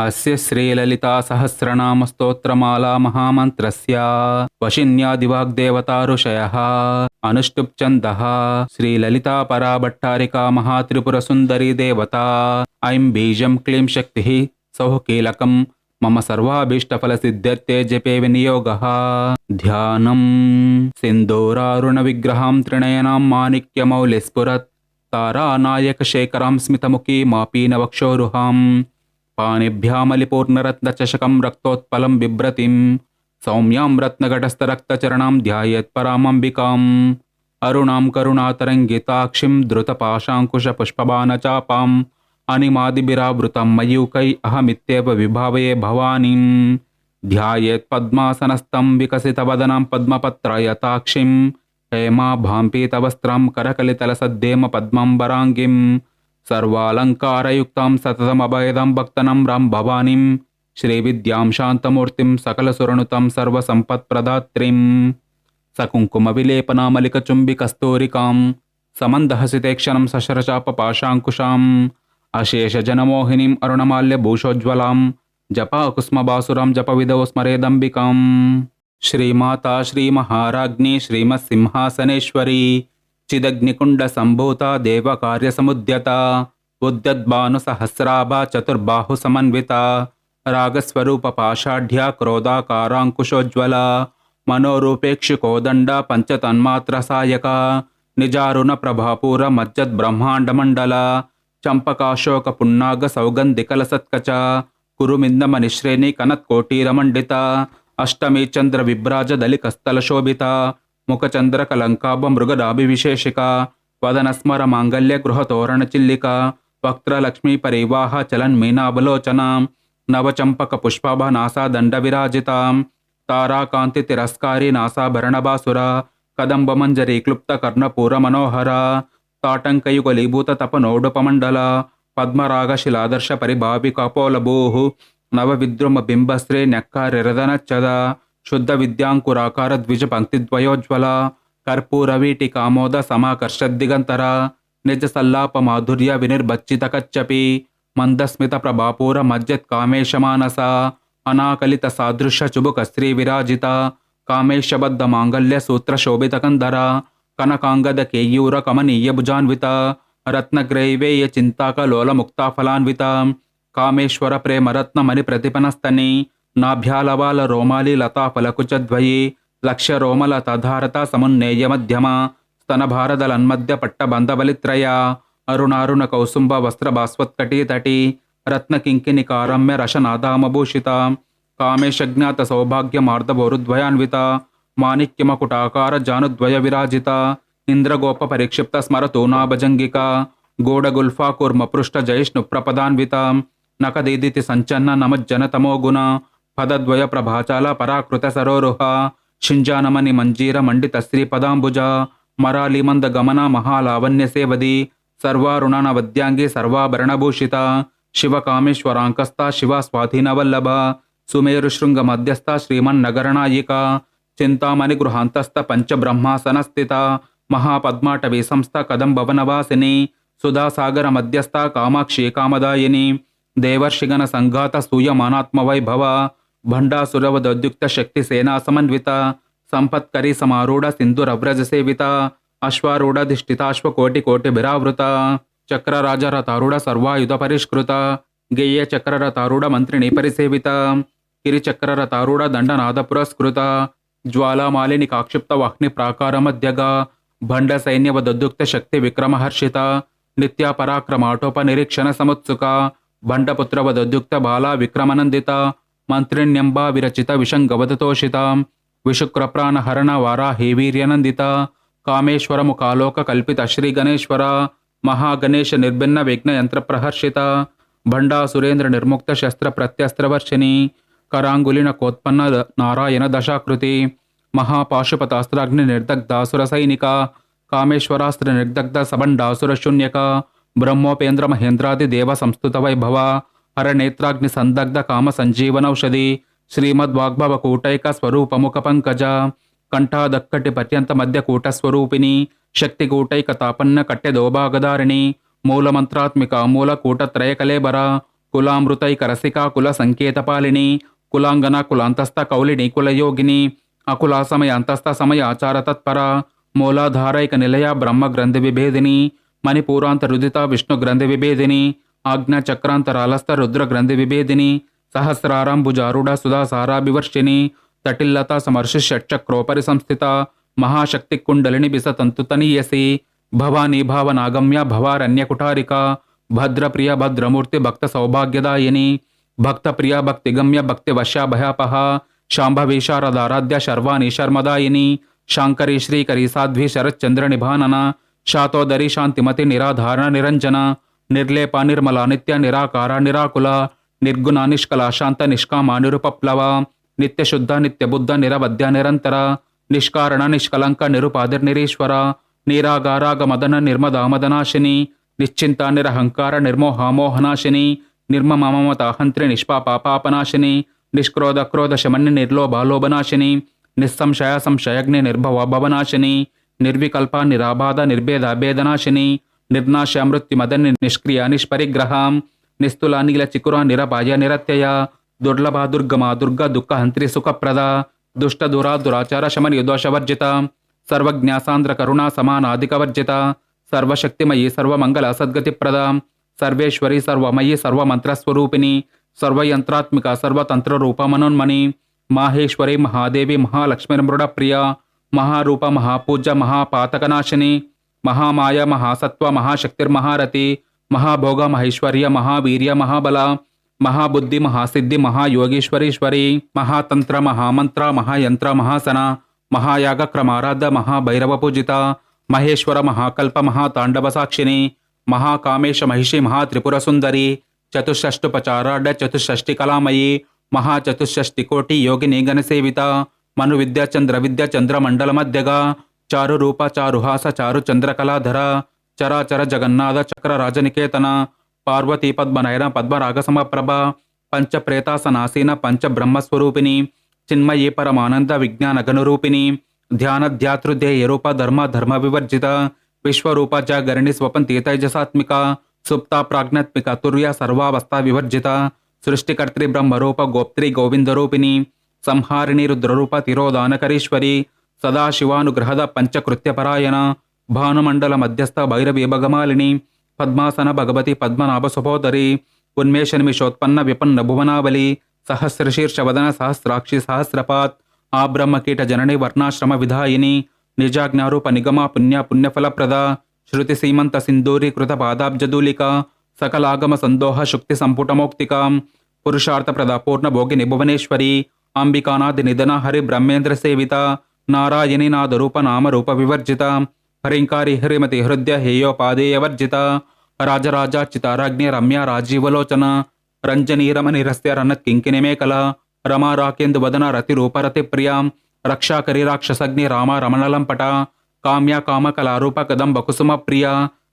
अस्य श्रीललितासहस्रनामस्तोत्रमाला महामन्त्रस्य वशिन्यादिवाग्देवता ऋषयः अनुष्टुप्छन्दः श्रीललितापराभट्टारिका महात्रिपुरसुन्दरी देवता ऐं बीजं क्लीं शक्तिः सौः कीलकं मम सर्वाभीष्टफलसिद्ध्यर्थे जपे विनियोगः ध्यानं सिन्दूरारुणविग्रहां त्रिणयनां माणिक्यमौलिस्फुरत् तारानायकशेखरां स्मितमुखी मापीनवक्षोरुहां पाणिभ्यामलिपूर्णरत्नचषकं रक्तोत्पलं बिभ्रतिं सौम्यां रत्नघटस्थरक्तचरणां ध्यायेत्परामम्बिकाम् अरुणां करुणातरङ्गिताक्षिं धृतपाशाङ्कुशपुष्पबाणचापाम् अनिमादिभिरावृतं मयूकै अहमित्येव विभावये भवानीं ध्यायेत् पद्मासनस्थं विकसितवदनां पद्मपत्रयताक्षिं సర్వాలంకారయుక్తాం సతతమభయదం భక్తనం రాం భవానీం శ్రీవిద్యాం శాంతమూర్తిం సకలసురణుతం సర్వసంపత్ప్రదాత్రీం. సకుంకుమవిలేపనామలికచుంబికస్తూరికాం సమందహసితేక్షణం సశరచాపపాశాంకుశాం అశేషజనమోహినీం అరుణమాల్యభూషోజ్వలాం జపాకుస్మబాసురాం జపవిదవ స్మరేదంబికాం. శ్రీమాతా శ్రీమహారాజ్ఞి శ్రీమత్సింహాసనేశ్వరీ చిదగ్నికుండ సంభూత దేవ కార్య సముద్యత ఉద్యద్భాను సహస్రాభ చతుర్బాహు సమన్విత రాగస్వరూప పాషాఢ్య క్రోధాకారాంకుశోజ్వల మనోరూపేక్షికోదండ పంచతన్మాత్ర సాయక నిజారుణ ప్రభాపూర మజ్జద్ బ్రహ్మాండమండల చంపకాశోక పున్నాగ సౌగంధికల సత్కచ కురుమిందమనిశ్రేణి కనత్కోటీరమండిత అష్టమీ చంద్ర విభ్రాజ దళికస్థల శోభిత ముఖచంద్రకలంకాభ మృగడాభివిశేషిక వదనస్మర మాంగల్య గృహతోరణ చిల్లిక వక్త్రలక్ష్మీ పరివాహ చలన్ మీనాభలోచన నవచంపక పుష్పాభ నాసా దండ విరాజిత తారాకాంతి తిరస్కారి నాసాభరణభాసుర కదంబమంజరీ క్లుప్త కర్ణపూర మనోహర తాటంకయుగలీభూత తపనోడుపమండల పద్మరాగశిలాదర్శ పరిభావి కపోలభూ నవవిద్రుమ బింబశ్రీ నెక్కారిరదనచ్చద శుద్ధ విద్యాంకురాకార ద్విజ పంక్తిద్వయోజ్వల కర్పూరవీటి కామోద సమాకర్ష దిగంతర నిజ సల్లాప మాధుర్య వినిర్బచ్చిత కచ్చపి మందస్మిత ప్రభాపూర మజ్జత్ కామేశమానస అనాకలిత సాదృశ్య చుబుక శ్రీ విరాజిత కామేశబద్ధ మాంగళ్య సూత్ర శోభిత కందర కనకాంగద కేయూర కమనీయ భుజాన్విత రత్నగ్రైవేయ చింతాక లోల ముక్తాఫలాన్విత కామేశ్వర ప్రేమరత్నమని ప్రతిపనస్తని నాభ్యాలవాల రోమాలి లతా ఫలకుచద్వయే లక్ష రోమల తధారత సమున్నేయమధ్యమ స్తనభారదలన్మధ్య పట్టబంధబలిత్రయ అరుణారుణ కౌసుంబ వస్త్ర బాస్వత్కటీ తటి రత్నకింకిని కారమ్య రసనాదామభూషిత కామేషజ్ఞాత సౌభాగ్య మార్దభోరుద్వయాన్విత మాణిక్యమకుటాకార జానుద్వయ విరాజిత ఇంద్రగోప పరిక్షిప్త స్మరతూనాభజంగిక గూఢగుల్ఫాకూర్మపృష్ట జైష్ణుప్రపదాన్విత నకదీదితి సంచన్న నమజ్జనతమో గుణ పదద్వయ ప్రభాచాల పరాకృత సరోరుహ శింజానమని మంజీర మండిత శ్రీపదాంబుజ మరాలిమంద గమన మహాలావణ్యసేవది సర్వారుణాన వద్యాంగి సర్వాభరణభూషిత శివకామేశ్వరాంకస్త శివ స్వాధీనవల్లభ సుమేరుశృంగ మధ్యస్థ శ్రీమన్నగరనాయిక చింతామణి గృహాంతస్థ పంచబ్రహ్మాసనస్థిత మహాపద్మాటవి సంస్థ కదంబవనవాసిని సుధాసాగర మధ్యస్థ కామాక్షి కామదాయిని దేవర్షిగణ సంఘాత సూయమానాత్మవైభవ భండాసురవదొద్యుక్త శక్తి సేనా సమన్విత సంపత్కరి సమారూఢ సింధురవ్రజ సేవిత అశ్వారూఢ అశ్వారూఢధిష్ఠితాశ్వకోటి కోటి కోటి బిరావృత చక్రరాజ చక్రరాజరతారుడ సర్వాయుధ పరిష్కృత గేయ చక్రరతారుడ మంత్రిని పరిసేవిత కిరిచక్రరతారుడ దండనాద పురస్కృత జ్వాలామాలిని కాక్షిప్త వాహ్ని ప్రాకారమధ్యగా భండ సైన్యవదొద్యుక్త శక్తి విక్రమహర్షిత నిత్యాపరాక్రమాటోప నిరీక్షణ సముత్సుక భండపుత్రవదొద్యుక్త బాలా విక్రమనందిత మంత్రిణ్యంబా విరచిత విషంగవదతోషిత విశుక్రప్రాణహరణ వారాహి వీర్యనందిత. కామేశ్వరముఖాలోక కల్పిత శ్రీ గణేశ్వర. మహాగణేశ నిర్భిన్న విఘ్న యంత్ర ప్రహర్షిత. భండా సురేంద్ర నిర్ముక్త శస్త్ర ప్రత్యస్త్రవర్షిణి కరాంగులిన కోత్పన్న నారాయణ దశాకృతి. మహాపాశుపతాస్త్రాగ్ని నిర్దగ్ధాసుర సైనిక. కామేశ్వరాస్త్ర నిర్దగ్ధ సబండాసుర శూన్యక. బ్రహ్మోపేంద్ర మహేంద్రాది దేవ సంస్థుత వైభవ. హరనేత్రాగ్ని సందగ్ధ కామ సంజీవనౌషధి శ్రీమద్వాగ్భవ కూటైక స్వరూపముఖ పంకజ కంఠాదక్కటి పర్యంత మధ్య కూటస్వరూపిణి శక్తి కూటైక తాపన్న కట్టె దోభాగదారిణి మూలమంత్రాత్మిక మూల కూటత్రయకలేబర కులామృతైక రసికా కుల సంకేతపాలిని కులాంగన కులాంతస్థ కౌలిని కులయోగిని అకులాసమయ అంతస్థ సమయ ఆచార తత్పర మూలాధారైక నిలయ బ్రహ్మ గ్రంథి విభేదిని మణిపూరాంత రుదిత విష్ణు గ్రంథి విభేదిని आज्ञा चक्रांतरालस्थ रुद्र ग्रंथि विभेदिनी सहस्रारंभुजारूढ़ सुधा सारा विवर्षिनी तटिलता समर्षि षट्चक्रोपरि संस्थिता महाशक्ति कुंडलिनी विसतंतुतनीयसी भवानी भावनागम्य भवारण्यकुटारिका भद्र प्रिय भद्रमूर्ति भक्त सौभाग्यदायिनी भक्त प्रिय भक्तिगम्य भक्तिवश्या भयापहा शांभवी शारदाराध्य शर्वाणी शर्मदायिनी, शांकरी श्रीकरी साध्वी शरच्चंद्र निभानना, शातोदरी शांतिमति निराधारण निरंजना నిర్లేప నిర్మల నిత్య నిరాకార నిరాకుల నిర్గుణ నిష్కల శాంత నిష్కామ నిరుపప్లవ నిత్యశుద్ధ నిత్యబుద్ధ నిరవధ్య నిరంతర నిష్కారణ నిష్కలంక నిరుపాదిర్నిరీశ్వర నీరాగారాగ మదన నిర్మదామదనాశిని నిశ్చింత నిరహంకార నిర్మోహామోహనాశిని నిర్మమమతాహంత్రి హంత్రి నిష్పాపాపాపనాశిని నిష్క్రోధ క్రోధ శమన్ని నిర్లోభాలోభనాశిని నిస్సంశయ సంశయగ్ని నిర్భవ భవనాశిని నిర్వికల్ప నిరాబాధ నిర్భేద భేదనాశిని నిర్నాశ మృత్యు మదన్ని నిష్క్రియ నిష్పరిగ్రహాం. నిస్తుల నీల చికుర నిరపాయ నిరత్యయ. దుర్లభ దుర్గమ దుర్గ దుఃఖ హంత్రి సుఖప్రద. దుష్ట దురా దురాచార శమని దోషవర్జిత సర్వజ్ఞాసాంధ్ర కరుణా సమానాధికవర్జిత సర్వశక్తిమయీ సర్వమంగళ సద్గతిప్రద. సర్వేశ్వరి సర్వమయీ సర్వమంత్రస్వరూపిణి. సర్వయంత్రాత్మిక సర్వతంత్ర రూపమనోన్మణి మాహేశ్వరి మహాదేవి మహాలక్ష్మీర్మృడ ప్రియ మహారూప మహాపూజ మహాపాతకనాశిని. మహామాయ మహాసత్వ మహాశక్తిర్మహారతి మహాభోగ మహేశ్వర్య మహావీర్య మహాబల మహాబుద్ధి మహాసిద్ధి మహాయోగీశ్వరీశ్వరి మహాతంత్ర మహామంత్ర మహాయంత్ర మహాసన మహాయాగ క్రమారాధ మహాభైరవ పూజిత మహేశ్వర మహాకల్ప మహాతాండవ సాక్షిని మహాకామేశ మహిషి మహాత్రిపుర సుందరి చతుషష్టుపచారాఢ చతుషష్టి కళామయి మహాచతుషష్టి కోటి యోగిని గణసేవిత మను విద్యాచంద్ర విద్యాచంద్ర మండల మధ్యగా చారు రూప చారుహాస చారు చంద్రకళాధర చరాచర జగన్నాథ చక్ర రాజనికేతన పార్వతీ పద్మనయన పద్మరాగ సమప్రభ పంచప్రేతాసనాసీన పంచబ్రహ్మస్వరూపిణి చిన్మయీ పరమానంద విజ్ఞానగనురూపిణి గణరూపిణి రూప ధర్మ ధర్మ వివర్జిత విశ్వరూప జాగరణి స్వపంతి తైజసాత్మిక సుప్త ప్రాజ్ఞాత్మిక తుర్య సర్వావస్థ వివర్జిత సృష్టికర్త్రి బ్రహ్మరూప గోప్త్రి గోవిందరూపిణి సంహారిణి రుద్రరూప తిరోదానకరీశ్వరి సదాశివానుగ్రహద పంచకృత్యపరాయణ భానుమండల మధ్యస్థ భైరవీ భగమాలిని పద్మాసన భగవతి పద్మనాభ సుభోదరి ఉన్మేషనిమిషోత్పన్న విపన్న భువనావలి సహస్రశీర్షవదన సహస్రాక్షి సహస్రపాత్ ఆ బ్రహ్మకీట జనని వర్ణాశ్రమ విధాయిని నిజాజ్ఞారూప నిగమ పుణ్య పుణ్యఫలప్రద శృతి సీమంత సింధూరీకృత పాదాబ్జదూలిక సకలాగమ సందోహ శుక్తి సంపుటమోక్తిక పురుషార్థప్రద పూర్ణ భోగిని భువనేశ్వరి అంబికానాది నిధన హరి బ్రహ్మేంద్ర సేవిత నారాయణి నాదరూప నామరూప వివర్జిత హరింకారి హరిమతి హృదయ హేయోపాదేయవర్జిత రాజరాజార్చితారాజ్ఞ రమ్య రాజీవలోచన రంజనీరమని రస్య రన్నత్ కింకిని మేకల రమా రాకేందు వదన రతి రూపరతి ప్రియాం రక్షాకరి రాక్షసగ్ని రామ రమణలంపట కామ్య కామకళారూప కళారూప కదంబ ప్రియ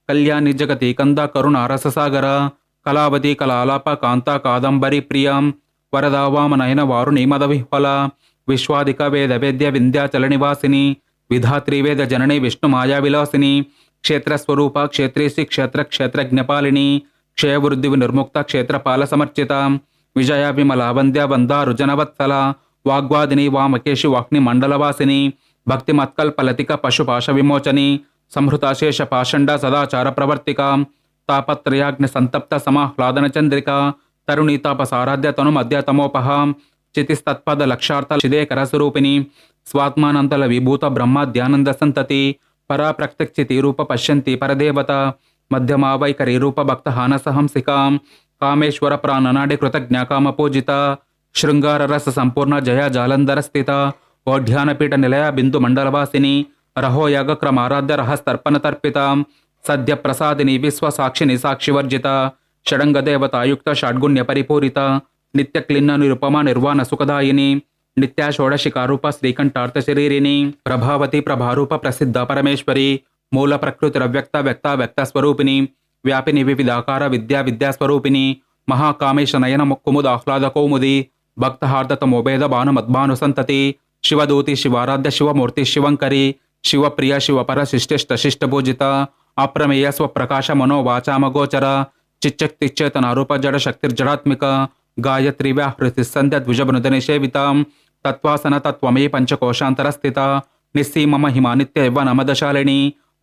కళ్యాణి జగతి కంద కరుణ రససాగర కళావతి కళాలాప కాంత కాదంబరి ప్రియాం వరదావామనయన వారుణి మద విహ్వల విశ్వాదిక వేద వేద్య వింధ్యాచల నివాసిని విధాత్రి వేద జనని విష్ణు మాయా విలాసిని క్షేత్రస్వరూప క్షేత్రేసి క్షేత్ర క్షేత్రజ్ఞపాలిని క్షయవృద్ధి నిర్ముక్త క్షేత్రపాల సమర్చిత విజయ విమల వంద్య వందారుజనవత్సల వాగ్వాదిని వామకేషి వాగ్ని మండలవాసిని భక్తి మత్కల్పలతిక పశుపాశ విమోచని సంహృతాశేష పాషండ సదాచార ప్రవర్తిక తాపత్రయాగ్ని సంతప్త సమాహ్లాదన చంద్రిక తరుణి తాపసారాధ్య తను మధ్య తమోపహ చితిస్తత్పద లక్షార్థ చిదేకర స్వరూపిణి స్వాత్మానంతల విభూత బ్రహ్మ ధ్యానంద సంతతి పరా రూప పశ్యంతి పరదేవత మధ్యమావైఖరి రూప భక్త హానసహంసికాం కామేశ్వర ప్రాణనాడి కృతజ్ఞ కామపూజిత శృంగార రస సంపూర్ణ జయ జాలంధర స్థిత ఓఢ్యానపీఠ నిలయ బిందు మండలవాసిని రహోయాగ క్రమారాధ్య రహస్తర్పణ తర్పిత సద్య ప్రసాదిని విశ్వ సాక్షిని సాక్షివర్జిత షడంగదేవతాయుక్త షడ్గుణ్య పరిపూరిత నిత్య క్లిన్న నిరుపమ నిర్వాణ సుఖదాయిని నిత్య షోడశికారూప శ్రీకంఠార్థ శరీరిని ప్రభావతి ప్రభారూప ప్రసిద్ధ పరమేశ్వరి మూల ప్రకృతి రవ్యక్త వ్యక్త వ్యక్త స్వరూపిణి వ్యాపిని వివిధాకార విద్యా విద్యాస్వరూపిణి మహాకామేశ నయన ముక్కుముద ఆహ్లాద కౌముది భక్తహార్దత మోభేద భానుమద్భాను సంతతి శివదూతి శివారాధ్య శివమూర్తి శివంకరి శివప్రియ శివపర శిష్టిష్ట శిష్టభూజిత అప్రమేయ స్వప్రకాశ మనోవాచామగోచర చిచ్చక్తిచ్చేతన రూప జడ శక్తిర్జడాత్మిక గాయత్రి వ్యాహృతి సంధ్య ద్విజబృంద నిషేవిత తత్వాసన తత్వమే పంచకోశాంతర స్థిత నిస్సీమ మహిమ నిత్య యవ్వన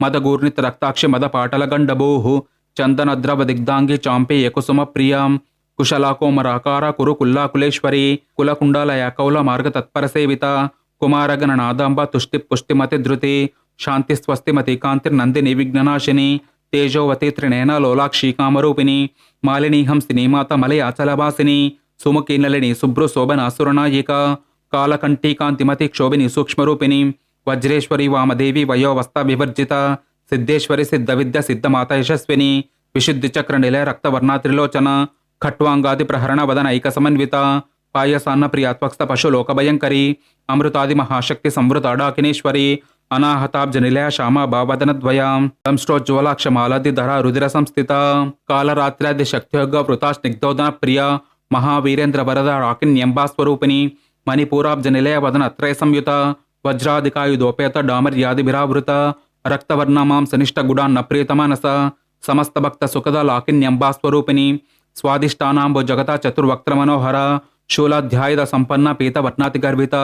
మదగూర్ణిత రక్తాక్షి మద పాటల గండభూః. చందన ద్రవ దిగ్ధాంగి చాంపే యకుసుమ ప్రియాం. కుశలాకోమరాకార కురు కుల్లాకులేశ్వరి. కులకుండాలయ కౌల మార్గ తత్పర సేవిత. కుమారగణ నాదాంబ తుష్టి పుష్టిమతి ధృతి. శాంతి స్వస్తిమతి కాంతిర్నందిని విఘ్ననాశిని. తేజోవతి త్రినేన లోలాక్షి కామరూపిణి మాలిని హంసిని మాత మలయ అచలవాసిని సుముఖీనలిని శుభ్రు శోభన అసురనాయిక కాలకంఠీ కాంతిమతి క్షోభిని సూక్ష్మరూపిణి వజ్రేశ్వరి వామదేవి వయోవస్థ వివర్జిత సిద్ధేశ్వరి సిద్ధ విద్య సిద్ధమాత యశస్విని విశుద్ధి చక్ర నిలయ రక్తవర్ణ త్రిలోచన ఖట్వాంగాది ప్రహరణ వదన ఐక సమన్విత పాయసాన్న ప్రియాత్వక్త పశు లోకభయంకరి అమృతాది మహాశక్తి సంవృత అడాకినేశ్వరి అనాహతాబ్జ నిలయ శ్యామ భావదనద్వయాం దంష్టోజ్వలాక్షమాలది ధర రుదిర సంస్థిత కాలరాత్రాది శక్తియోగ వృతా స్నిగ్ధోదన ప్రియ మహావీరేంద్ర వరద రాకిన్యంబా స్వరూపిణి మణిపూరాబ్జ వదన అత్రయ సంయుత వజ్రాదికాయుధోపేత డామర్యాదిభిరావృత రక్తవర్ణమాం సనిష్ట గుడాన్న ప్రియతమానస సమస్త భక్త సుఖద లాకిన్యంబా స్వరూపిణి స్వాదిష్టానాంబు జగత చతుర్వక్త్ర మనోహర శూలాధ్యాయుధ సంపన్న పీత వర్ణాతి గర్భిత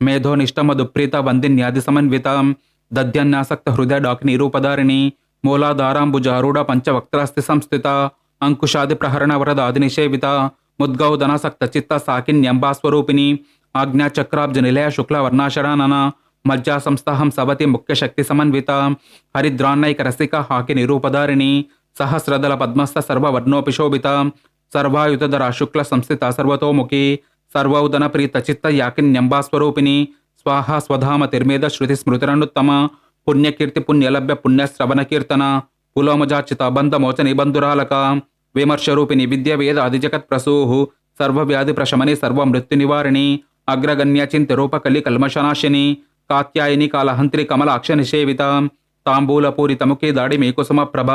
మేధోనిష్టమ దుప్రీత వందిన్యాది సమన్విత దద్యన్యాసక్త హృదయ డాకిని రూపధారిణి మూలాధారాంబుజారూఢ పంచవక్త్రాస్తి సంస్థిత అంకుశాది ప్రహరణ వరదాది నిషేవిత ముద్గౌదనాసక్త చిత్త సాకిన్యంబాస్వరూపిణి ఆజ్ఞాచక్రాబ్జ నిలయ శుక్ల వర్ణాశరానన మజ్జా సంస్థహం సవతి ముఖ్య శక్తి సమన్విత హరిద్రాన్నైక రసిక హాకి నిరూపధారిణి సహస్రదల పద్మస్థ సర్వవర్ణోపిశోభిత సర్వాయుధర శుక్ల సంస్థిత సర్వతోముఖి. సర్వౌదన ప్రీత చిత్త యాకిన్యంబా స్వరూపిణి. స్వాహా స్వధామ తిర్మేద శృతి స్మృతిరనుత్తమ. పుణ్యకీర్తి పుణ్యలభ్య పుణ్యశ్రవణ కీర్తన. పులోమజాచిత బంధమోచ నిబంధురాలక. విమర్శరూపిణి విద్య వేద అధిజగత్ ప్రసూః సర్వవ్యాధి ప్రశమని సర్వ మృత్యు నివారిణి. అగ్రగణ్య చింత రూపకలి కల్మషనాశిని. కాత్యాయని కాలహంత్రి కమలాక్ష నిషేవిత తాంబూలపూరిత ముఖి దాడి మేకుసుమ ప్రభ.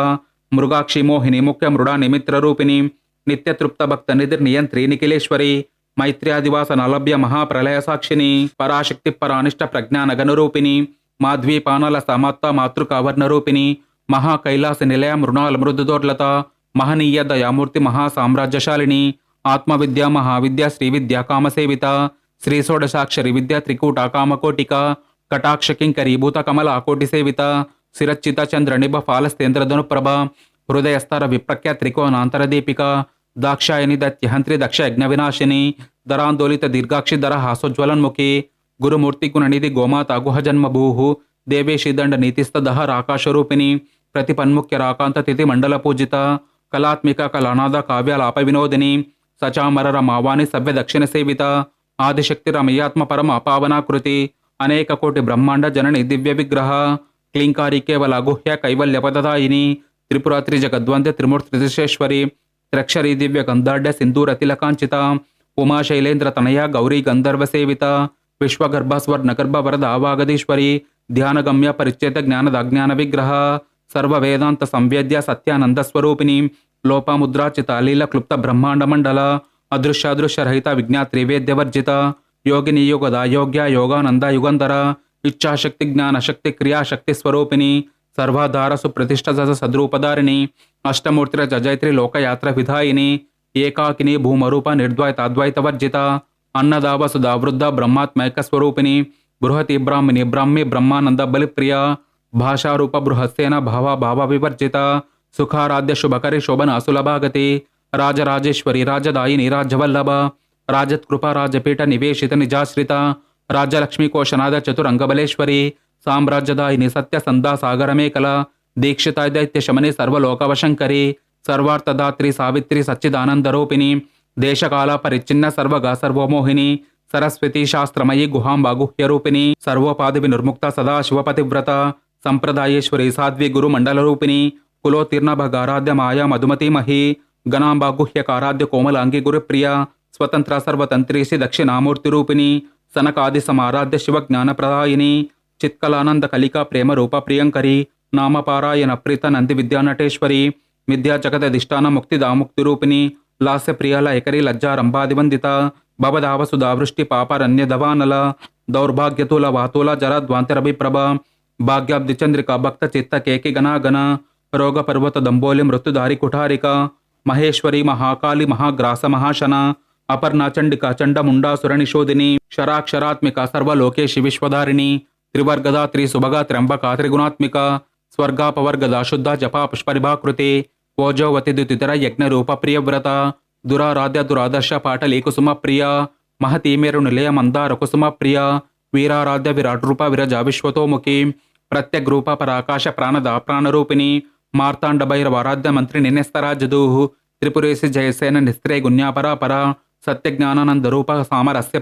మృగాక్షి మోహిని ముఖ్య మృడా నిమిత్ర రూపిణి. నిత్యతృప్త భక్త నిధిర్ నియంత్రి నిఖిలేశ్వరి. మైత్ర్యాదివాస నలభ్య మహాప్రలయ సాక్షిని పరాశక్తి పరానిష్ట ప్రజ్ఞానగనురూపిణి మాధ్వీపానల సమత్త మాతృకావర్ణ రూపిణి మహా కైలాస నిలయ మృణాల మృదుదోర్లత మహనీయ దయామూర్తి మహా సామ్రాజ్యశాలిని ఆత్మవిద్య మహావిద్య శ్రీవిద్య కామసేవిత శ్రీ షోడశాక్షరి విద్య త్రికూట కామకోటిక కటాక్ష కింకరి భూత కమల కోటి సేవిత శిరచ్చిత చంద్ర నిభ ఫాలస్తేంద్రధను ప్రభ హృదయస్తర విప్రఖ్య త్రికోణాంతర దీపిక దాక్షాయని దత్యహంత్రి దక్ష యజ్ఞవినాశిని వినాశిని దీర్ఘాక్షి ధర హాసోజ్వలన్ముఖి గురుమూర్తి గుణనిధి గోమాత గుహ జన్మభూః దేవేశి దండ రాకాశరూపిణి ప్రతిపన్ముఖ్య రాకాంత తిథి మండల పూజిత కళాత్మిక కళానాద కావ్యాలాప వినోదిని సచామరర మావాని సవ్య దక్షిణ సేవిత ఆదిశక్తి రమయాత్మ పరమ అపావనాకృతి అనేక కోటి బ్రహ్మాండ జనని దివ్య విగ్రహ క్లీంకారి కేవల అగుహ్య కైవల్యపదదాయిని త్రిపురాత్రి జగద్వంద్య త్రిమూర్తి త్రిశేశ్వరి త్రక్షరీ దివ్య గంధాఢ్య సింధూర తిలకాంచిత ఉమా శైలేంద్ర తనయ గౌరీ గంధర్వ సేవిత విశ్వగర్భ స్వర్ణ గర్భ వరద వాగదీశ్వరి ధ్యానగమ్య పరిచేత జ్ఞానదజ్ఞాన విగ్రహ సర్వవేదాంత సంవేద్య సత్యానంద స్వరూపిణి లోపముద్రాచిత లీల క్లుప్త బ్రహ్మాండ మండల అదృశ్యాదృశ్యరహిత విజ్ఞా త్రివేద్యవర్జిత యోగిని యోగద యోగ్య యోగానంద యుగంధర ఇచ్ఛాశక్తి జ్ఞానశక్తి క్రియాశక్తి స్వరూపిణి సర్వాధార సుప్రతిష్ట సజ సద్రూపధారిణి అష్టమూర్తిర జజైత్రి లోకయాత్ర విధాయిని ఏకాకిని భూమరూప నిర్ద్వైత అద్వైత అన్నదావ సుధా బ్రహ్మాత్మైక స్వరూపిణి బృహతి బ్రాహ్మిణి బ్రహ్మి బ్రహ్మానంద బలిప్రియ భాషారూప బృహస్సేన భావ భావ వివర్జిత సుఖారాధ్య శుభకరి శోభన అసులభాగతి రాజరాజేశ్వరి రాజదాయిని రాజ్యవల్లభ రాజత్కృప రాజపీఠ నివేశిత నిజాశ్రిత రాజ్యలక్ష్మీ కోశనాథ చతురంగబలేశ్వరి సామ్రాజ్యదాయిని సత్య సందా సాగరమేకల దీక్షిత దైత్య శమని సర్వలోకవశంకరి. సర్వార్థదాత్రి సావిత్రి సచ్చిదానందరూపిణి. దేశకాల పరిచ్ఛిన్న సర్వగా సర్వమోహిని. సరస్వతి శాస్త్రమయి గుహాంబ గుహ్యరూపిణి. సర్వోపాధి వినిర్ముక్త సదా శివపతివ్రత. సంప్రదాయేశ్వరి సాధ్వి గురు మండలరూపిణి కులోతీర్ణ భగారాధ్య మాయా మధుమతి మహి. గణాంబ గుహ్యకారాధ్య కోమలాంగి గురుప్రియ. స్వతంత్ర సర్వతంత్రీసి దక్షిణామూర్తి చిత్కలానంద కలికా ప్రేమ రూప ప్రియంకరి నామపారాయణ ప్రీత నంది విద్యానటేశ్వరి విద్యా ముక్తి దాముక్తి రూపిణి లాస్య ప్రియాల ఎకరి లజ్జా రంభాదివందిత భవదావ సుధావృష్టి పాపరణ్య దవానల దౌర్భాగ్యతుల వాతుల జర ద్వాంతరభిప్రభ భాగ్యాబ్ది చంద్రిక భక్త చిత్త కేకి గణాగణ రోగ పర్వత దంబోలి మృత్యుదారి కుఠారిక మహేశ్వరి మహాకాళి మహాగ్రాస మహాశన అపర్ణాచండిక చండముండా సురణిశోధిని నిషోదిని క్షరాక్షరాత్మిక సర్వలోకేశి విశ్వధారిణి త్రివర్గద త్రిసుభగ త్ర్యంబక త్రిగుణాత్మిక స్వర్గాపవర్గద శుద్ధ జప పుష్పరిభాకృతే ఓజోవతి దుతితర యజ్ఞ రూప ప్రియవ్రత దురారాధ్య దురాదర్శ పాటలీ కుసుమ ప్రియ మహతీ నిలయ మందార కుసుమ ప్రియ వీరారాధ్య విరాట్ రూప విరజ విశ్వతోముఖి ప్రత్యగ్రూప పరాకాశ ప్రాణద ప్రాణరూపిణి మార్తాండ భైరవ ఆరాధ్య మంత్రి నిన్నెస్తరాజదూ త్రిపురేసి జయసేన నిస్త్రే గుణ్యాపరాపర సత్యజ్ఞానానంద రూప సామరస్య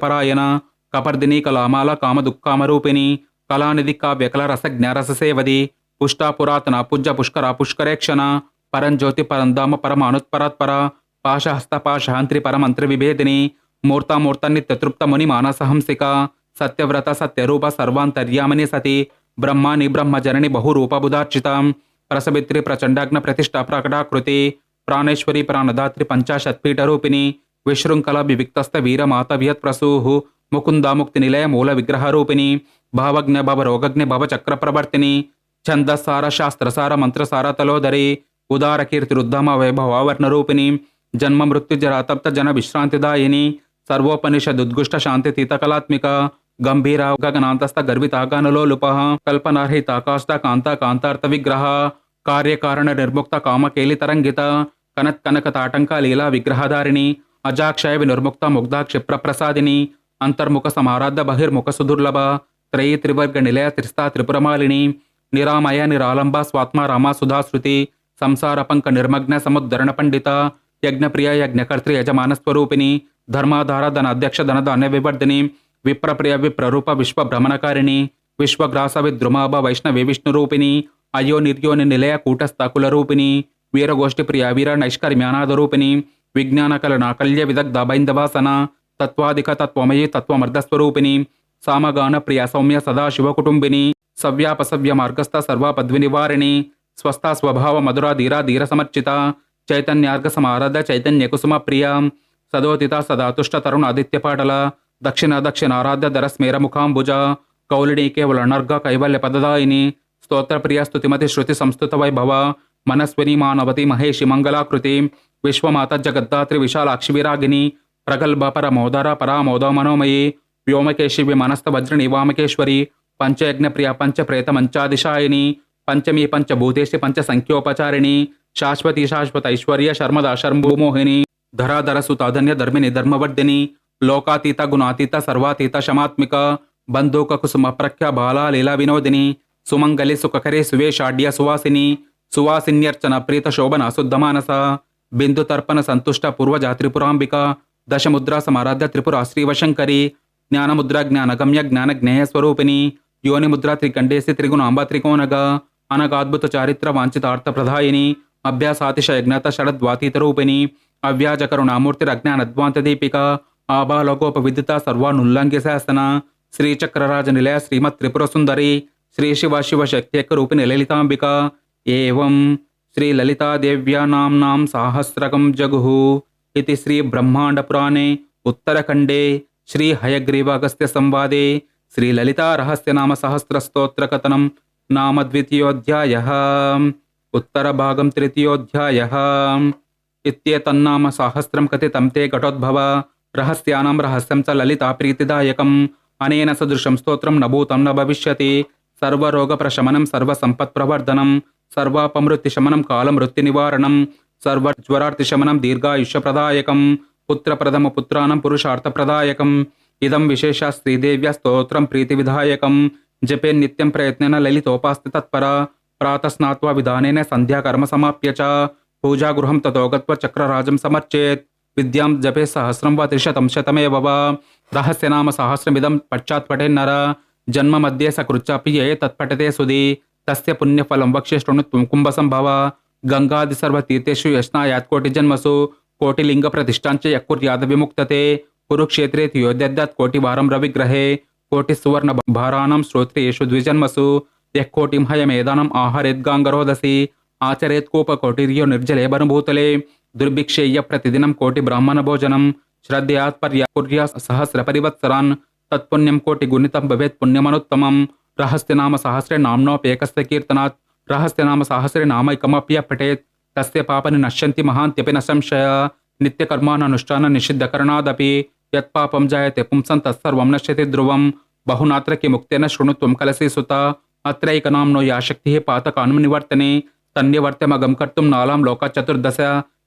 కపర్దిని కలామాల కామదుఃఖామరూపిణి కళానిధి కావ్య కల రస జ్ఞారస సేవది. పుష్టా పురాతన పుజ్జ పుష్కర పుష్కరేక్షణ. పరంజ్యోతి పరంధామ పరమానుత్పరాత్పర పాశహస్త పాశహంత్రి పరమంత్రి విభేదిని. మూర్తామూర్త నిత్యతృప్త ముని మానసహంసిక సత్యవ్రత సత్యరూప సర్వాంతర్యామిని సతి. బ్రహ్మాని బ్రహ్మజనని బహురూపబుధార్చిత ప్రసవిత్రి ప్రచండాగ్న ప్రతిష్ట ప్రకటాకృతి. ప్రాణేశ్వరి ప్రాణదాత్రి పంచాశత్పీఠ రూపిణి. విశృంఖల వివిక్తస్త వీరమాత వియత్ ప్రసూః ముకుందాముక్తి నిలయ మూల విగ్రహరూపిణి భావజ్ఞ భవ రోగజ్ఞ భవ చక్రప్రవర్తిని ఛందస్సార శాస్త్రసార మంత్రసార తలోదరి ఉదార కీర్తి రుద్ధమ వైభవావర్ణ రూపిణి జన్మ మృత్యు జరాతప్త జన విశ్రాంతిదాయిని సర్వోపనిషదుద్గుష్ట శాంతి తీతకలాత్మిక గంభీర గగనాంతస్థ గర్వితాగానులో లుప కల్పనార్హితాకాష్ట కాంత కాంతార్థ విగ్రహ కార్యకారణ నిర్ముక్త కామకేలి తరంగిత కనత్ కనక తాటంక లీలా విగ్రహధారిణి అజాక్షయ వినిర్ముక్త ముగ్ధ క్షిప్ర ప్రసాదిని అంతర్ముఖ సమారాధ బహిర్ముఖ సుదుర్లభ త్రయీ త్రివర్గ నిలయ త్రిస్తా త్రిపురమాలిని నిరామయ నిరాలంబ స్వాత్మ రామ సుధాశ్రుతి సంసార పంక నిర్మగ్న సముద్ధరణ పండిత యజ్ఞప్రియ యజ్ఞకర్తృ యజమాన స్వరూపిణి ధర్మాధార ధన అధ్యక్ష ధన ధాన్య వివర్ధిని విప్రప్రియ విప్రరూప విశ్వ భ్రమణకారిణి విశ్వగ్రాస విద్రుమాభ వైష్ణవి విష్ణురూపిణి అయో నిర్యోని నిలయ కూటస్థ కులరూపిణి వీరగోష్ఠి ప్రియ వీర నైష్కర్మ్యానాద రూపిణి విజ్ఞాన కలనాకల్య విదగ్ధ బైందవాసన తత్వాధిక తత్వమయీ తత్వమర్ధస్వరూపిణి సామగాన ప్రియ సౌమ్య సదాశివ కుటుంబిని సవ్యాపసవ్య మార్గస్థ సర్వాపద్వినివారిణి స్వస్థ స్వభావ మధురా ధీరా ధీర సమర్చిత చైతన్యార్గ సమారథ చైతన్య కుసుమ ప్రియ సదోతిత సదాతుష్ట తరుణ ఆదిత్య పాటల దక్షిణ దక్షిణారాధ్య ధర స్మేరముఖాంబుజ ముఖాంబుజ కౌలిని కైవల్య పదదాయిని స్తోత్రప్రియ స్తుతిమతి శృతి సంస్థుత వైభవ మనస్విని మానవతి మహేషి మంగళాకృతి విశ్వమాత జగద్దాత్రి విశాలాక్షి విరాగిని ప్రగల్భ పరమోదర పరామోద మనోమయి వ్యోమకేశి విమనస్థ వజ్రిణి వామకేశ్వరి పంచయజ్ఞప్రియ పంచప్రేత మంచాదిశాయిని పంచమీ పంచభూతేశి పంచ సంఖ్యోపచారిణి శాశ్వతి శాశ్వత ఐశ్వర్య శర్మద శర్భూమోహిని ధరాధర సుతాధన్య ధర్మిని ధర్మవర్ధిని లోకాతీత గుణాతీత సర్వాతీత శమాత్మిక బంధూక కుసుమ ప్రఖ్య బాలా లీలా వినోదిని సుమంగలి సుఖకరే సువేషాఢ్య సువాసిని సువాసిన్యర్చన ప్రీత శోభన శుద్ధమానస బిందు తర్పణ సంతుష్ట పూర్వజా త్రిపురాంబిక దశముద్రా సమారాధ్య త్రిపుర శ్రీవశంకరి జ్ఞానముద్ర జ్ఞానగమ్య జ్ఞాన జ్ఞేయ స్వరూపిణి యోనిముద్ర త్రికండేసి త్రిగుణాంబ త్రికోణగా అనగాద్భుత చారిత్ర వాంఛితార్థ ప్రధాయిని అభ్యాసాతిశయ జ్ఞాత షడద్వాతీత రూపిణి అవ్యాజ కరుణామూర్తిరజ్ఞానద్వాంత దీపిక ఆబాలోకోప విదిత సర్వానుల్లంఘ్య శాసన శ్రీచక్రరాజ నిలయ శ్రీమత్ త్రిపుర సుందరి శ్రీ శివ శివ శక్త్యక రూపిణి లలితాంబిక. ఏవం శ్రీ లలితాదేవ్యా నామ్నాం సాహస్రకం జగు. ఇది శ్రీ బ్రహ్మాండ పురాణే ఉత్తరఖండే శ్రీ హయగ్రీవాగస్త్య సంవాదే శ్రీ లలితా రహస్య నామ సహస్ర స్తోత్ర కథనం నామ ద్వితీయోధ్యాయ ఉత్తర భాగం తృతీయోధ్యాయ ఇత్యేతన్నామ సాహస్రం కథితం తే ఘటోద్భవ రహస్యానాం రహస్యం చ లలితా ప్రీతిదాయకం అనేన సదృశం స్తోత్రం న భూతం న భవిష్యతి సర్వరోగ ప్రశమనం దీర్ఘాయుష్యప్రదాయకం పుత్రప్రథమ పుత్రాణం పురుషార్థప్రదాయకం ఇదం విశేష శ్రీదేవ్య స్తోత్రం ప్రీతివిధాయకం జపే నిత్యం ప్రయత్నేన లలితోపాస్తి తత్పర ప్రాతస్నాత్వా విధానేన సంధ్యాకర్మ సమాప్య చ పూజాగృహం తతోగత్వ చక్రరాజం సమర్చేత్ విద్యాం జపే సహస్రం వా త్రిశతం శతమేవ వా రహస్యనామ సహస్రమిదం పశ్చాత్ పఠేన్నర జన్మ మధ్యే సకృచ్చాపి ఏ తత్పటతే సుది తస్య పుణ్యఫలం వక్ష్య కుంభ సంభవ गंगादि सर्वतीर्थेषु यश्नायात् कोटिजन्मसु कोटिलिङ्गप्रतिष्ठाञ्च यकुर्याद विमुक्तते कुरुक्षेत्रे तियोद्यद्यात् कोटिवारं रविग्रहे कोटिसुवर्णभाराणां श्रोत्रेषु द्विजन्मसु यः कोटिं हयमेदानम् आहरेद्गाङ्गरोदसी। आचरेत् कोपकोटिर्यो निर्जले वनभूतले दुर्भिक्षेय्य प्रतिदिनं कोटिब्राह्मणभोजनं। श्रद्धयात्पर्या कुर्या सहस्रपरिवत्सरान् तत्पुण्यं कोटिगुणितं भवेत् पुण्यमनुत्तमं रहस्य सहस्रे नाम्नोपेकस्य कीर्तनात्। కోటి గుణితం భవేత్ రహస్యనామ సహస్రే నామైకమప్య పఠేత్. తస్య పాపని నశ్యంతి మహాంత్యపి నశంశయ. సంశయ నిత్యకర్మానుష్ఠాన నిషిద్ధకరణాదపి యత్పాపం జాయతే పుంసం తత్సర్వం నశ్యతి ధ్రువం. బహునాత్రకి ముక్తేన శృణు త్వం కలసి సుత. అత్రైక నామ్నో యాశక్తి శక్తి పాతకానునివర్తనే తన్నివర్తమగం కర్తుం నాలాం లోకచతుర్దశ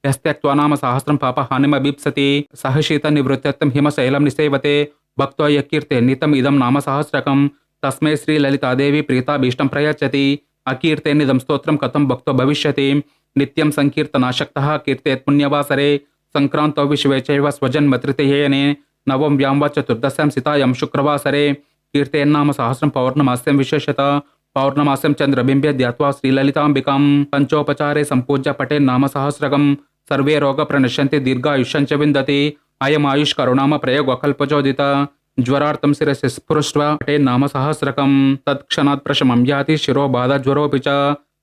చతుర్దశ. నామ సహస్రం పాపహానిమబీప్సతి సహశీత నివృత్తం హిమశైలం నిసేవతే. భక్తో యకీర్తే నితం ఇదం నామ సహస్రకం. తస్మై శ్రీ లలితాదేవి ప్రీతాభీష్టం ప్రయచ్చతి. అకీర్తేనిదం స్తోత్రం కథం భక్తో భవిష్యతి. నిత్యం సంకీర్తనాశక్త కీర్తేత్ పుణ్యవాసరే. సంక్రాంతో విశ్వే చైవ స్వజన్మతృతీయేనే నవం వ్యాంవ చతుర్దశ్యాం సితాయం శుక్రవాసరే. కీర్తేన్నామ సహస్రం పౌర్ణమాస్యం విశేషత. పౌర్ణమాస్యం చంద్రబింబే ధ్యాత్వా శ్రీలలితాంబికాం. పంచోపచారే సంపూజ్య పటే నామ సహస్రకం సర్వే రోగ ప్రణశ్యంతి దీర్ఘాయుష్యం చ విందతి. అయం ఆయుష్ కరుణామ ప్రయోగకల్పచోదిత జ్వరార్థం శిరసి స్పృష్ట్వా పటే నామ సహస్రకం తత్క్షణాత్ ప్రశమం యాతి శిరో బాధ జ్వరోపి చ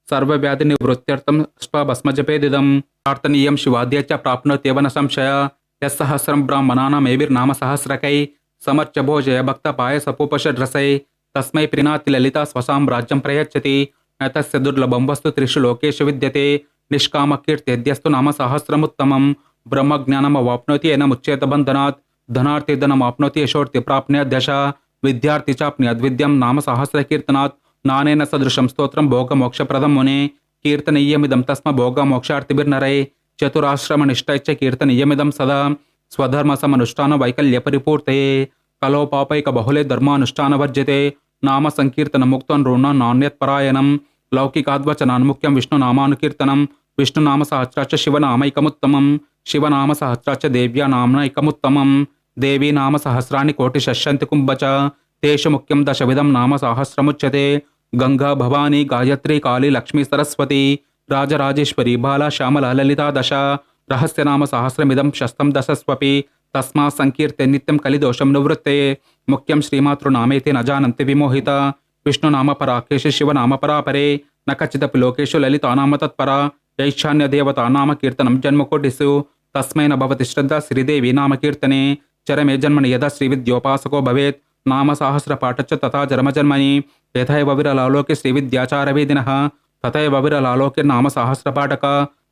సర్వవ్యాధి నివృత్త్యర్థం స్వభస్మజపేదిదం ప్రార్థనీయం శివాద్య చ ప్రాప్నోత్యవన సంశయ యస్సహస్రం బ్రాహ్మణానామేభిర్నామ సహస్రకై సమర్చ భోజయ భక్త పాయసపోపషడ్రసై తస్మై ప్రినాతి లలిత స్వసాం రాజ్యం ప్రయచ్చతి నతస్య దుర్లభం వస్తు త్రిషు లోకేషు విద్యతే నిష్కామ కీర్తిద్యస్తు నామ సహస్రముత్తమం బ్రహ్మజ్ఞానమవాప్నోతి ఏనముచ్చేత బంధనాత్ ధనార్థి ధనమాప్నోతి యశోర్తి ప్రాప్న్య దశ విద్యార్థి చాప్న్యద్ విద్యం నామ సహస్ర కీర్తనాత్ నానేన సదృశం స్తోత్రం భోగమోక్షప్రదం మునే కీర్తనీయమిదం తస్మ భోగమోక్షార్థిభిర్నరై చతురాశ్రమనిష్టైచ్చ కీర్తనీయమిదం సదా స్వధర్మ సమనుష్ఠాన వైకల్య పరిపూర్తయే కలోపాపైక బహుళే ధర్మానుష్ఠాన వర్జతే నామ సంకీర్తన ముక్తం రుణ నాణ్యత్పరాయణం లౌకికాద్వచనాన్ముఖ్యం విష్ణునామానుకీర్తనం విష్ణునామ సహస్రాచ శివనామైకముత్తమం శివనామ సహస్రాచ దేవ్యానామ్నైకముత్తమం దేవీ నామ సహస్రాన్ని కోటి షష్యంతి కుంభచ తేషు ముఖ్యం దశవిధం నామ సహస్రముచ్యతే. గంగా భవానీ గాయత్రి కాళీ లక్ష్మీ సరస్వతి. రాజరాజేశ్వరి బాల శ్యామల లలితా దశ. రహస్యనామ సహస్రమిదం శస్తం దశస్వపి. తస్మా సంకీర్తే నిత్యం కలిదోషం నివృత్తే. ముఖ్యం శ్రీమాతృనామేతి నజానంతి విమోహిత. విష్ణునామ పరాకేశ శివనామ పరాపరే. న లోకేషు లలితానామ తత్పర. యైచ్ఛాన్య దేవతా నామ కీర్తనం జన్మకోటిసు. తస్మై భవతి శ్రద్ధ శ్రీదేవి నామ కీర్తనే. చరమే జన్మని యదా శ్రీవిద్యోపాసకో భవేత్ నామ సహస్ర పాఠచ్చ తథా జన్మజన్మని యథైవ విరలాలోకి శ్రీవిద్యాచారవేదినః తథైవ విరలాలోకి నామ సహస్రపాఠక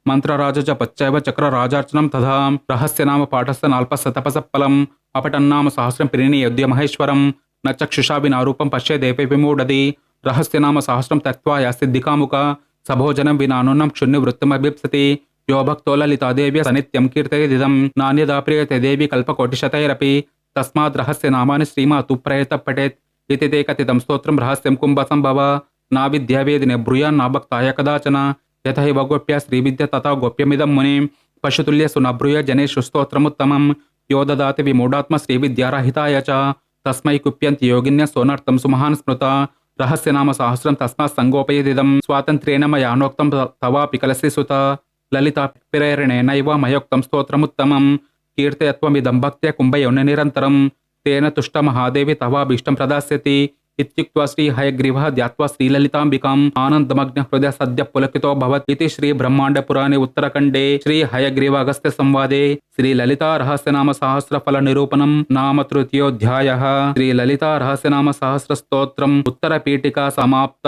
మంత్రరాజ చ పచ్చైవ చక్రరాజార్చనం తథా రహస్యనామ పాఠస్థ నాల్పస్స తపసఫలం అపటన్నామ సహస్రం పిరిణి యద్య మహేశ్వరం న వినారూపం వినారూపం పశ్యేదేపి విమూఢది రహస్యనామ సహస్రం తత్వా యాసిద్ధికాముక సభోజనం వినానున్నం క్షుణ్ణి వృత్తిమభిప్సతి భక్తో లలితాదేవ్య సనిత్యం కీర్తయదిదం నాణ్యదా ప్రియతే దేవి కల్పకోటిశతైరపి తస్మాద్ రహస్య నామాని శ్రీమాతు ప్రయత పఠేత్ ఇతి తే కథితం స్తోత్రం రహస్యం కుంభ సంభవ నా విద్యావేదిని బ్రూయాన్ నా భక్తాయ కదాచన యథైవ గోప్య శ్రీవిద్య తథా గోప్యమిదం ముని పశుతుల్య సునబ్రూయ జనేషు స్తోత్రముత్తమం యో దదాతి విమూఢాత్మ శ్రీవిద్యారహితాయ చ తస్మై కుప్యంతి యోగిన్య సోనర్థం సుమహాన్ స్మృత రహస్యనామ సహస్రం తస్మాత్ సంగోపయదిదం స్వాతంత్ర్యేణ మయానోక్తం మయోక్తం స్తోత్రముత్తమం. కీర్తయత్వమిదం భక్త్య కుంభయోన నిరంతరం. తేన తుష్ట మహాదేవి తవాభీష్టం ప్రదాస్యతి. ఇత్యుక్వా శ్రీ హయగ్రీవ ధ్యాత్వా శ్రీలలితాంబికాం ఆనందమగ్న హృదయ సద్య పులకితో భవత్ ఇది శ్రీ బ్రహ్మాండ పురాణే ఉత్తరఖండే. శ్రీ హయగ్రీవ అగస్త్య సంవాదే. శ్రీ లలితా రహస్యనామ సహస్ర ఫల నిరూపణం. నామ తృతీయోధ్యాయ. శ్రీ లలితా రహస్యనామ సహస్ర స్తోత్రం. ఉత్తర పీఠికా సమాప్త.